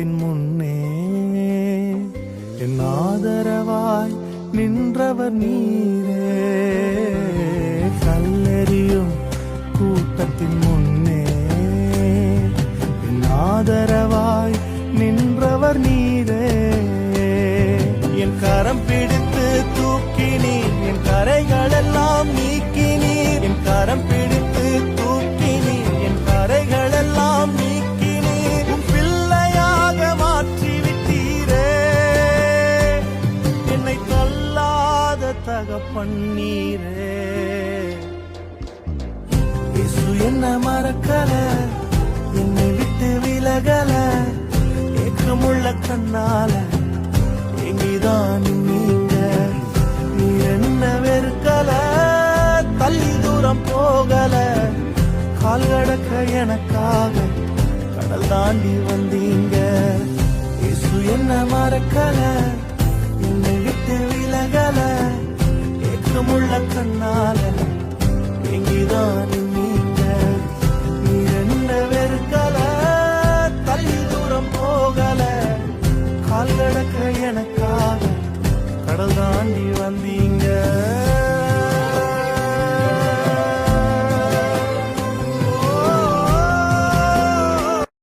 கூட்டத்தின் முன்னே என் ஆதரவாய் நின்றவர் நீரே. கல்லெறியும் கூட்டத்தின் முன்னே என் ஆதரவாய் நின்றவர் நீரே. என் கரம் பிடித்து தூக்கினீர் என் கரைகளெல்லாம் நீக்கினீர். என் கரம் பிடித்து தூக்கினீர் என் கரைகளெல்லாம் தகப்பண்ணீரே இயேசு என்ன மறக்கல என்னை விட்டு விலகல ஏக்கமுள்ள கண்ணால எங்கிதான் நீங்க. நீ என்ன வெறுக்கல தள்ளி தூரம் போகல. கால் கடக்க எனக்காக கடல் தாண்டி வந்தீங்க. இயேசு என்ன மறக்கல என்னை விட்டு விலகலை. உள்ள கண்ணால எங்கிதான் நீங்க. நீ என்ன வெறுக்கல தள்ளி தூரம் போகல. கால் கடக்க எனக்காக கடல் தாண்டி வந்தீங்க.